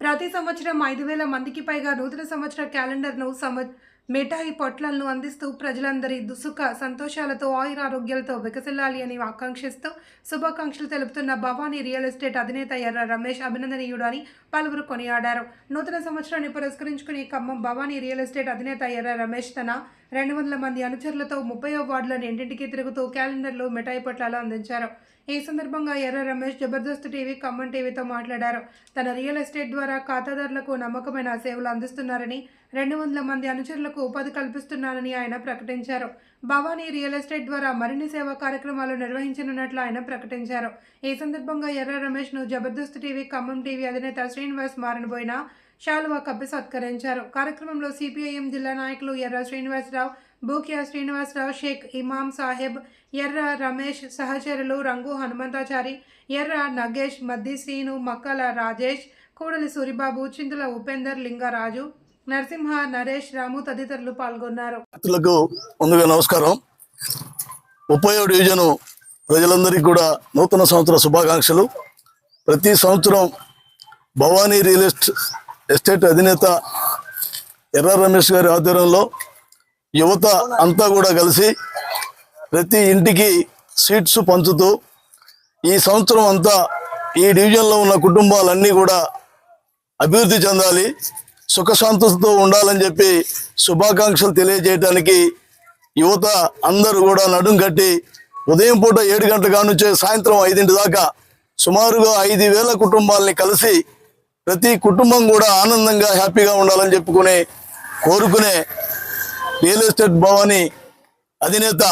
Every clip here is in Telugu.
ప్రతి సంవత్సరం ఐదు వేల మందికి పైగా నూతన సంవత్సర క్యాలెండర్ను సమ మిఠాయి పొట్లను అందిస్తూ ప్రజలందరి దుసుఖ సంతోషాలతో ఆయురారోగ్యాలతో వికసిల్లాలి అని ఆకాంక్షిస్తూ శుభాకాంక్షలు తెలుపుతున్న భవానీ రియల్ ఎస్టేట్ అధినేత ఎర్ర రమేష్ అభినందనీయుడు అని పలువురు కొనియాడారు. నూతన సంవత్సరాన్ని పురస్కరించుకుని ఖమ్మం భవానీ రియల్ ఎస్టేట్ అధినేత ఎర్ర రమేష్ తన రెండు వందల మంది అనుచరులతో ముప్పై వార్డులను ఇంటింటికి తిరుగుతూ క్యాలెండర్లో మిఠాయి పొట్లాలు అందించారు. ఈ సందర్భంగా ఎర్ర రమేష్ జబర్దస్త్ టీవీ ఖమ్మం టీవీతో మాట్లాడారు. తన రియల్ ఎస్టేట్ ద్వారా ఖాతాదారులకు నమ్మకమైన సేవలు అందిస్తున్నారని రెండు వందల మంది అనుచరులకు ఉపాధి కల్పిస్తున్నారని ఆయన ప్రకటించారు. భవానీ రియల్ ఎస్టేట్ ద్వారా మరిన్ని సేవా కార్యక్రమాలు నిర్వహించనున్నట్లు ఆయన ప్రకటించారు. ఈ సందర్భంగా ఎర్ర రమేష్ను జబర్దస్త్ టీవీ ఖమ్మం టీవీ అధినేత శ్రీనివాస్ మారనబోయిన శాలువా కప్పి సత్కరించారు. కార్యక్రమంలో సిపిఐఎం జిల్లా నాయకులు ఎర్ర శ్రీనివాసరావు బూకియా శ్రీనివాసరావు షేక్ ఇమాం సాహెబ్ ఎర్ర రమేష్ సహచరులు రంగు హనుమంతాచారి ఎర్ర నగేష్ మద్ది శ్రీను మక్కల రాజేష్ కూడలి సూరిబాబు చింతల ఉపేందర్ లింగరాజు నరసింహ నరేష్ రాము తదితరులు పాల్గొన్నారు. ముందుగా నమస్కారం. ముప్పై డివిజను ప్రజలందరికీ కూడా నూతన సంవత్సర శుభాకాంక్షలు. ప్రతి సంవత్సరం భవానీ రియల్ ఎస్టేట్ ఎస్టేట్ అధినేత ఎర్ర రమేష్ గారి ఆధ్వర్యంలో యువత అంతా కూడా కలిసి ప్రతి ఇంటికి సీట్స్ పంచుతూ ఈ సంవత్సరం అంతా ఈ డివిజన్లో ఉన్న కుటుంబాలన్నీ కూడా అభివృద్ధి చెందాలి. సుఖశాంతులతో ఉండాలని చెప్పి శుభాకాంక్షలు తెలియజేయడానికి యువత అందరూ కూడా నడుం కట్టి ఉదయం పూట ఏడు గంటల కానుంచి సాయంత్రం ఐదింటి దాకా సుమారుగా ఐదు వేల కుటుంబాలని కలిసి ప్రతి కుటుంబం కూడా ఆనందంగా హ్యాపీగా ఉండాలని చెప్పుకునే కోరుకునే రియల్ ఎస్టేట్ భవాని అధినేత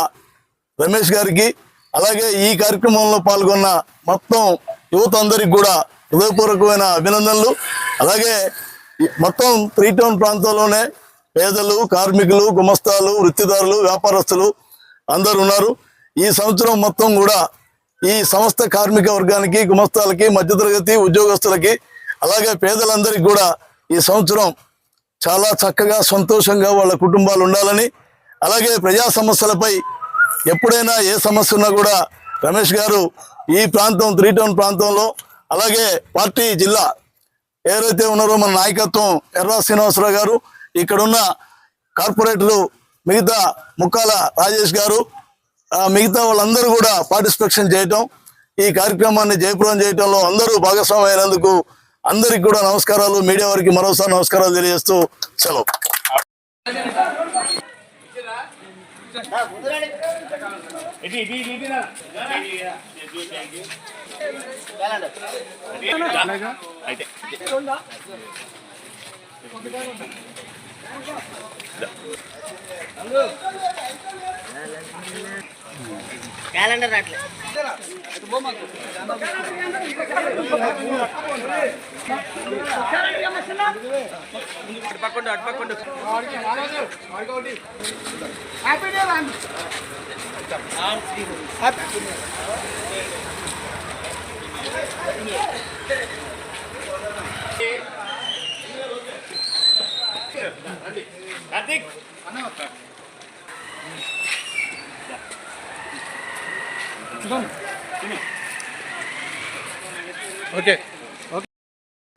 రమేష్ గారికి అలాగే ఈ కార్యక్రమంలో పాల్గొన్న మొత్తం యువత అందరికి కూడా హృదయపూర్వకమైన అభినందనలు. అలాగే మొత్తం త్రీ టౌన్ ప్రాంతంలోనే పేదలు కార్మికులు గుమస్తాలు వృత్తిదారులు వ్యాపారస్తులు అందరు ఉన్నారు. ఈ సంవత్సరం మొత్తం కూడా ఈ సమస్త కార్మిక వర్గానికి గుమస్తాలకి మధ్యతరగతి ఉద్యోగస్తులకి అలాగే పేదలందరికీ కూడా ఈ సంవత్సరం చాలా చక్కగా సంతోషంగా వాళ్ళ కుటుంబాలు ఉండాలని అలాగే ప్రజా సమస్యలపై ఎప్పుడైనా ఏ సమస్య ఉన్నా కూడా రమేష్ గారు ఈ ప్రాంతం త్రీ టౌన్ ప్రాంతంలో అలాగే పార్టీ జిల్లా ఎవరైతే ఉన్నారో మన నాయకత్వం ఎర్రా శ్రీనివాసరావు గారు ఇక్కడున్న కార్పొరేటర్లు మిగతా ముక్కాల రాజేష్ గారు మిగతా వాళ్ళందరూ కూడా పార్టిసిపేషన్ చేయటం ఈ కార్యక్రమాన్ని జయప్రదం చేయటంలో అందరూ భాగస్వామి అయినందుకు అందరికి కూడా నమస్కారాలు మీడియా వారికి మరోసారి నమస్కారాలు తెలియజేస్తూ సెలవు క్యాలెండర్ అట్లే అటుపక్కండు అటుపక్కండు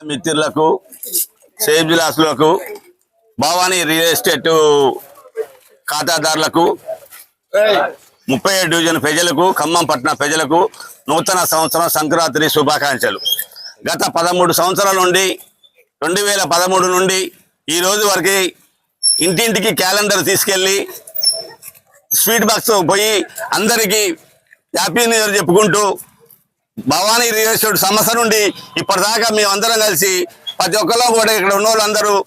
మిత్రులకు సేఫ్ జిలాసులకు భవానీ రియల్ ఎస్టేట్ ఖాతాదారులకు ముప్పై ఏడు డివిజన్ ప్రజలకు ఖమ్మం పట్టణ ప్రజలకు నూతన సంవత్సరం సంక్రాంతి శుభాకాంక్షలు. గత పదమూడు సంవత్సరాల నుండి రెండు వేల పదమూడు నుండి ఈ రోజు వరకు ఇంటింటికి క్యాలెండర్ తీసుకెళ్ళి స్వీట్ బాక్స్ పోయి అందరికీ హ్యాపీ న్యూ ఇయర్ చెప్పుకుంటూ భవానీ రియల్ ఎస్టేట్ సమస్య నుండి ఇప్పటిదాకా మేము అందరం కలిసి ప్రతి ఒక్కరూ కూడా ఇక్కడ ఉన్న వాళ్ళందరూ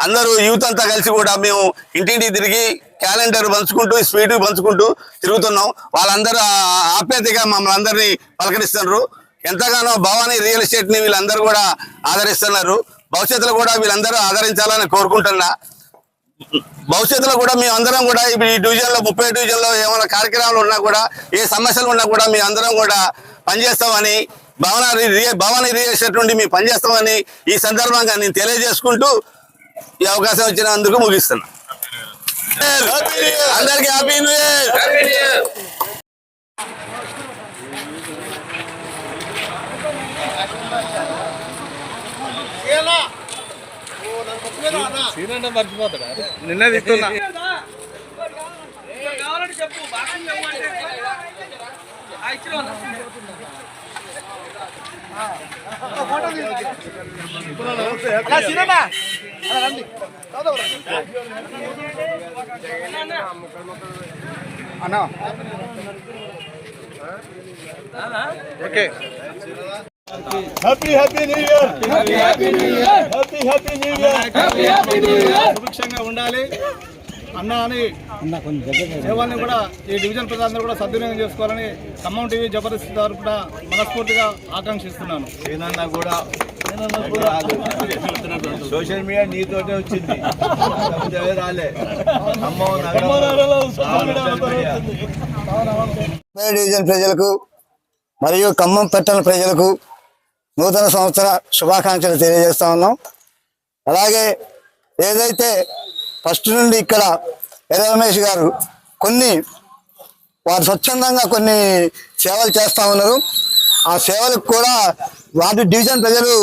అందరూ యూత్ అంతా కలిసి కూడా మేము ఇంటింటికి తిరిగి క్యాలెండర్ పంచుకుంటూ స్వీట్ పంచుకుంటూ తిరుగుతున్నాం. వాళ్ళందరూ ఆ- ఆప్యాయతగా మమ్మల్ని అందరినీ పలకరిస్తున్నారు. ఎంతగానో భవానీ రియల్ ఎస్టేట్ని వీళ్ళందరూ కూడా ఆదరిస్తున్నారు. భవిష్యత్తులో కూడా వీళ్ళందరూ ఆదరించాలని కోరుకుంటున్నా. భవిష్యత్తులో కూడా మేము అందరం కూడా ఇప్పుడు ఈ డివిజన్లో ముప్పై డివిజన్లో ఏమైనా కార్యక్రమాలు ఉన్నా కూడా ఏ సమస్యలు ఉన్నా కూడా మీ అందరం కూడా పనిచేస్తామని భవన భవానీ రియల్ ఎస్టేట్ నుండి మేము పనిచేస్తామని ఈ సందర్భంగా నేను తెలియజేసుకుంటూ ఈ అవకాశం ఇచ్చినందుకు ముగిస్తున్నా. అందరికి హ్యాపీ న్యూ ఇయర్ నిన్న తిట్టున్నా అన్నా. Okay. Happy happy new year happy happy new year happy happy new year సుభిక్షంగా ఉండాలి. అన్న అని సేవల్ని కూడా ఈ డివిజన్ ప్రజలందరూ కూడా సద్వినియోగం చేసుకోవాలని ఖమ్మం టీవీ జబర్దస్త్ తరపున మనస్ఫూర్తిగా ఆకాంక్షిస్తున్నాను. ఏదన్నా కూడా సోషల్ మీడియా నీతోటే వచ్చింది. రాలే. డివిజన్ ప్రజలకు మరియు ఖమ్మం పట్టణ ప్రజలకు నూతన సంవత్సర శుభాకాంక్షలు తెలియజేస్తా ఉన్నాం. అలాగే ఏదైతే ఫస్ట్ నుండి ఇక్కడ ఎర్ర రమేష్ గారు కొన్ని వారు స్వచ్ఛందంగా కొన్ని సేవలు చేస్తా ఉన్నారు ఆ సేవలకు కూడా వాటి డివిజన్ ప్రజలు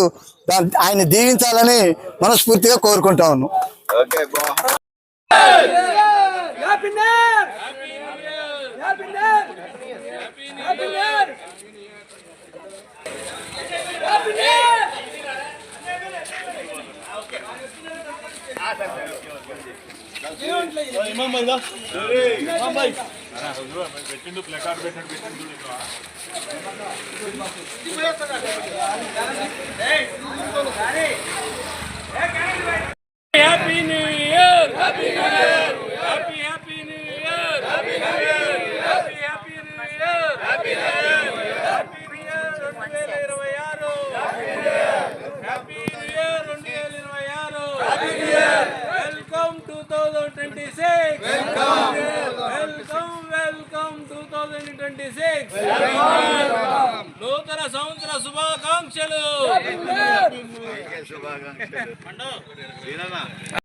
ఆయన దీవించాలని మనస్ఫూర్తిగా కోరుకుంటా ఉన్నాం ఓకే బా Happy New Year! Happy New Year! Happy 2026! నూతన సంవత్సర శుభాకాంక్షలు. శుభాకాంక్షలు.